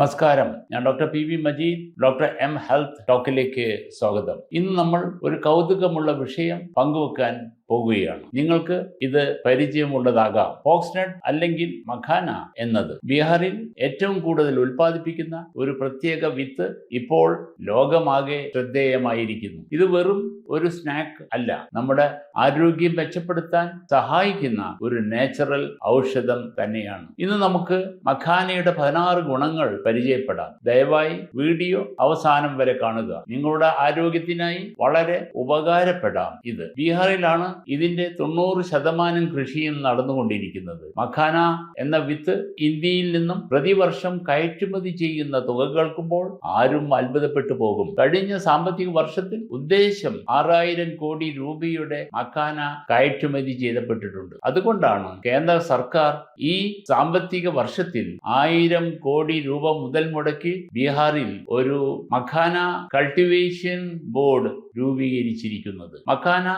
നമസ്കാരം. ഞാൻ doctor P V Majeed doctor M health ടോക്കിലേക്ക് സ്വാഗതം. ഇന്ന് നമ്മൾ ഒരു കൗതുകമുള്ള വിഷയം പങ്കുവെക്കാൻ പോകുകയാണ്. നിങ്ങൾക്ക് ഇത് പരിചയമുള്ളതാകാം. ഫോക്സ്നെഡ് അല്ലെങ്കിൽ മഖാന എന്നത് ബീഹാറിൽ ഏറ്റവും കൂടുതൽ ഉൽപ്പാദിപ്പിക്കുന്ന ഒരു പ്രത്യേക വിത്ത് ഇപ്പോൾ ലോകമാകെ ശ്രദ്ധേയമായിരിക്കുന്നു. ഇത് വെറും ഒരു സ്നാക്ക് അല്ല. നമ്മുടെ ആരോഗ്യം മെച്ചപ്പെടുത്താൻ സഹായിക്കുന്ന ഒരു നാച്ചുറൽ ഔഷധം തന്നെയാണ്. ഇന്ന് നമുക്ക് മഖാനയുടെ പതിനാറ് ഗുണങ്ങൾ പരിചയപ്പെടാം. ദയവായി വീഡിയോ അവസാനം വരെ കാണുക. നിങ്ങളുടെ ആരോഗ്യത്തിനായി വളരെ ഉപകാരപ്പെടാം ഇത്. ബീഹാറിലാണ് ഇതിന്റെ തൊണ്ണൂറ് ശതമാനം കൃഷിയും നടന്നുകൊണ്ടിരിക്കുന്നത്. മഖാന എന്ന വിത്ത് ഇന്ത്യയിൽ നിന്നും പ്രതിവർഷം കയറ്റുമതി ചെയ്യുന്ന തുക കേൾക്കുമ്പോൾ ആരും അത്ഭുതപ്പെട്ടു പോകും. കഴിഞ്ഞ സാമ്പത്തിക വർഷത്തിൽ ഉദ്ദേശം ആറായിരം കോടി രൂപയുടെ മഖാന കയറ്റുമതി ചെയ്തപ്പെട്ടിട്ടുണ്ട്. അതുകൊണ്ടാണ് കേന്ദ്ര സർക്കാർ ഈ സാമ്പത്തിക വർഷത്തിൽ ആയിരം കോടി രൂപ മുതൽ മുടക്കി ബീഹാറിൽ ഒരു മഖാന കൾട്ടിവേഷൻ ബോർഡ് രൂപീകരിച്ചിരിക്കുന്നത്. മഖാന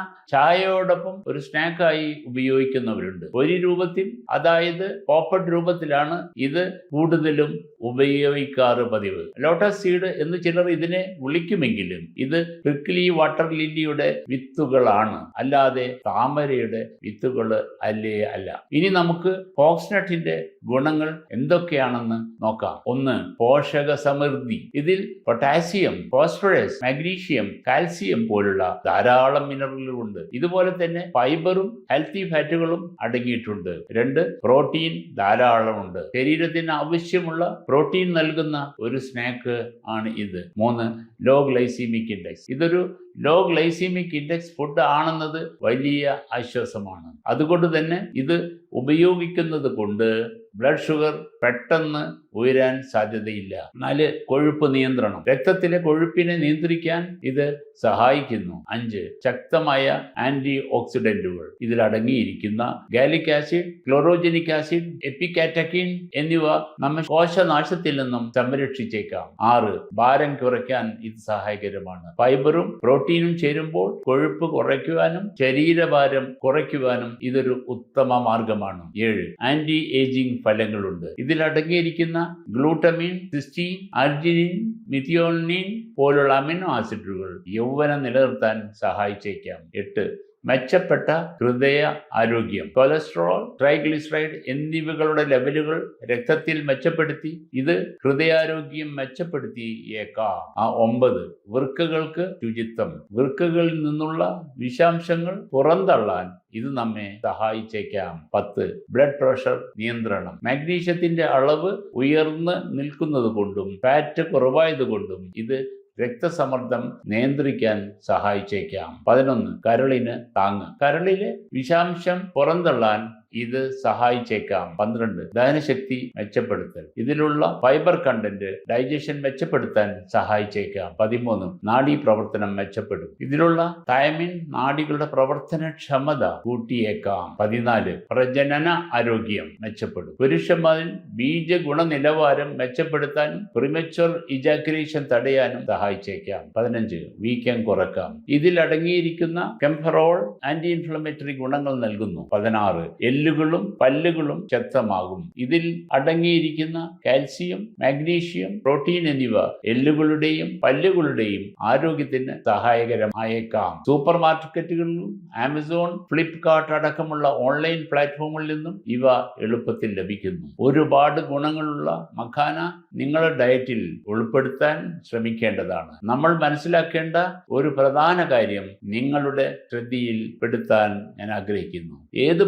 ചായയോടൊപ്പം ഒരു സ്നാക്കായി ഉപയോഗിക്കുന്നവരുണ്ട്. ഒരു രൂപത്തിൽ അതായത് പോപ്പഡ് രൂപത്തിലാണ് ഇത് കൂടുതലും ഉപയോഗിക്കാറ് പതിവ്. ലോട്ടസ് സീഡ് എന്ന് ചിലർ ഇതിനെ വിളിക്കുമെങ്കിലും ഇത് പ്രിക്ലി വാട്ടർ ലില്ലിയുടെ വിത്തുകളാണ്. അല്ലാതെ താമരയുടെ വിത്തുകൾ അല്ലേ അല്ല. ഇനി നമുക്ക് ഫോക്സ്നട്ടിന്റെ ഗുണങ്ങൾ എന്തൊക്കെയാണെന്ന് നോക്കാം. ഒന്ന് പോഷക സമൃദ്ധി ഇതിൽ പൊട്ടാസ്യം ഫോസ്ഫറസ് മാഗ്നീഷ്യം കാൽസ്യം പോലുള്ള ധാരാളം മിനറലുകളുണ്ട് ഇതുപോലെ തന്നെ ഫൈബറും ഹെൽത്തി ഫാറ്റുകളും അടങ്ങിയിട്ടുണ്ട്. രണ്ട് പ്രോട്ടീൻ ധാരാളമുണ്ട്. ശരീരത്തിന് ആവശ്യമുള്ള പ്രോട്ടീൻ നൽകുന്ന ഒരു സ്നാക്ക് ആണ് ഇത്. മൂന്ന് ലോ ഗ്ലൈസീമിക് ഇൻഡെക്സ്. ഇതൊരു ലോ ഗ്ലൈസീമിക് ഇൻഡെക്സ് ഫുഡ് ആണെന്നത് വലിയ ആശ്വാസമാണ്. അതുകൊണ്ട് തന്നെ ഇത് ഉപയോഗിക്കുന്നത് കൊണ്ട് ബ്ലഡ് ഷുഗർ പെട്ടെന്ന് ഉയരാൻ സാധ്യതയില്ല. നാല് കൊഴുപ്പ് നിയന്ത്രണം. രക്തത്തിലെ കൊഴുപ്പിനെ നിയന്ത്രിക്കാൻ ഇത് സഹായിക്കുന്നു. അഞ്ച് ശക്തമായ ആന്റി ഓക്സിഡന്റുകൾ ഇതിൽ അടങ്ങിയിരിക്കുന്ന gallic acid chlorogenic acid epicatechin എന്നിവ നമ്മെ കോശനാശത്തിൽ നിന്നും സംരക്ഷിച്ചേക്കാം. ആറ് ഭാരം കുറയ്ക്കാൻ ഇത് സഹായകരമാണ്. ഫൈബറും പ്രോട്ടീനും ചേരുമ്പോൾ കൊഴുപ്പ് കുറയ്ക്കുവാനും ശരീരഭാരം കുറയ്ക്കുവാനും ഇതൊരു ഉത്തമ മാർഗമാണ്. ഏഴ് ആന്റി ഏജിംഗ് ഫലങ്ങളുണ്ട്. ഇതിൽ അടങ്ങിയിരിക്കുന്ന ഗ്ലൂട്ടമിൻ സിസ്റ്റീൻ അർജിനിൻ മിഥിയോണിൻ പോലുള്ള അമിനോ ആസിഡുകൾ യൗവനം നിലനിർത്താൻ സഹായിച്ചേക്കാം. എട്ട് മെച്ചപ്പെട്ട ഹൃദയ ആരോഗ്യം. കൊളസ്ട്രോൾ ട്രൈഗ്ലിസറൈഡ് എന്നിവകളുടെ ലെവലുകൾ രക്തത്തിൽ മെച്ചപ്പെടുത്തി ഇത് ഹൃദയാരോഗ്യം മെച്ചപ്പെടുത്തിയേക്കാം. ആ ഒമ്പത് വൃക്കകൾക്ക് ശുചിത്വം. വൃക്കകളിൽ നിന്നുള്ള വിഷാംശങ്ങൾ പുറന്തള്ളാൻ ഇത് നമ്മെ സഹായിച്ചേക്കാം. പത്ത് ബ്ലഡ് പ്രഷർ നിയന്ത്രണം. മാഗ്നീഷ്യത്തിന്റെ അളവ് ഉയർന്ന് നിൽക്കുന്നത് കൊണ്ടും ഫാറ്റ് കുറവായത് കൊണ്ടും ഇത് രക്തസമ്മർദ്ദം നിയന്ത്രിക്കാൻ സഹായിച്ചേക്കാം. പതിനൊന്ന്. കരളിന് താങ്ങ്. കരളിലെ വിഷാംശം പുറന്തള്ളാൻ ഇത് സഹായിച്ചേക്കാം. പന്ത്രണ്ട് ദഹനശക്തി മെച്ചപ്പെടുത്തൽ. ഇതിലുള്ള ഫൈബർ കണ്ടന്റ് ഡൈജഷൻ മെച്ചപ്പെടുത്താൻ സഹായിച്ചേക്കാം. പതിമൂന്ന് നാഡീ പ്രവർത്തനം മെച്ചപ്പെടും. ഇതിലുള്ള തൈമിൻ നാഡികളുടെ പ്രവർത്തനക്ഷമത കൂട്ടിയേക്കാം. പതിനാല് പ്രജനന ആരോഗ്യം മെച്ചപ്പെടും. പുരുഷന്മാരിൽ ബീജ ഗുണനിലവാരം മെച്ചപ്പെടുത്താനും പ്രിമച്വർ ഇജാക്രേഷൻ തടയാനും സഹായിച്ചേക്കാം. പതിനഞ്ച് വീക്കം കുറക്കാം. ഇതിൽ അടങ്ങിയിരിക്കുന്ന കെംഫറോൾ ആന്റി ഇൻഫ്ലമേറ്ററി ഗുണങ്ങൾ നൽകുന്നു. പതിനാറ് എല്ലുകളും പല്ലുകളും ശക്തമാകും. ഇതിൽ അടങ്ങിയിരിക്കുന്ന കാൽസ്യം മാഗ്നീഷ്യം പ്രോട്ടീൻ എന്നിവ എല്ലുകളുടെയും പല്ലുകളുടെയും ആരോഗ്യത്തിന് സഹായകരമായേക്കാം. സൂപ്പർ മാർക്കറ്റുകളിലും ആമസോൺ ഫ്ലിപ്കാർട്ട് അടക്കമുള്ള ഓൺലൈൻ പ്ലാറ്റ്ഫോമുകളിൽ നിന്നും ഇവ എളുപ്പത്തിൽ ലഭിക്കുന്നു. ഒരുപാട് ഗുണങ്ങളുള്ള മഖാന നിങ്ങളുടെ ഡയറ്റിൽ ഉൾപ്പെടുത്താൻ ശ്രമിക്കേണ്ടതാണ്. നമ്മൾ മനസ്സിലാക്കേണ്ട ഒരു പ്രധാന കാര്യം നിങ്ങളുടെ ശ്രദ്ധയിൽ പെടുത്താൻ ഞാൻ ആഗ്രഹിക്കുന്നു. ഏത്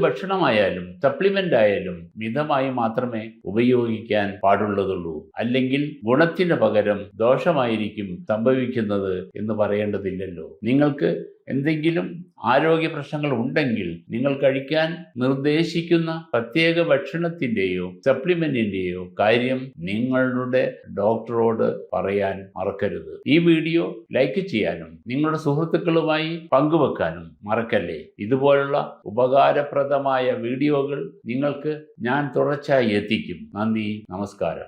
ഭക്ഷണമായാലും സപ്ലിമെന്റ് ആയാലും മിതമായി മാത്രമേ ഉപയോഗിക്കാൻ പാടുള്ളതുള്ളൂ. അല്ലെങ്കിൽ ഗുണത്തിന് പകരം ദോഷമായിരിക്കും സംഭവിക്കുന്നത് എന്ന് പറയേണ്ടതില്ലല്ലോ. നിങ്ങൾക്ക് എന്തെങ്കിലും ആരോഗ്യ പ്രശ്നങ്ങൾ ഉണ്ടെങ്കിൽ നിങ്ങൾ കഴിക്കാൻ നിർദ്ദേശിക്കുന്ന പ്രത്യേക ഭക്ഷണത്തിന്റെയോ സപ്ലിമെന്റിന്റെയോ കാര്യം നിങ്ങളുടെ ഡോക്ടറോട് പറയാൻ മറക്കരുത്. ഈ വീഡിയോ ലൈക്ക് ചെയ്യാനും നിങ്ങളുടെ സുഹൃത്തുക്കളുമായി പങ്കുവെക്കാനും മറക്കല്ലേ? ഇതുപോലുള്ള ഉപകാരപ്രദമായ വീഡിയോകൾ നിങ്ങൾക്ക് ഞാൻ തുടർച്ചയായി എത്തിക്കും. നന്ദി നമസ്കാരം.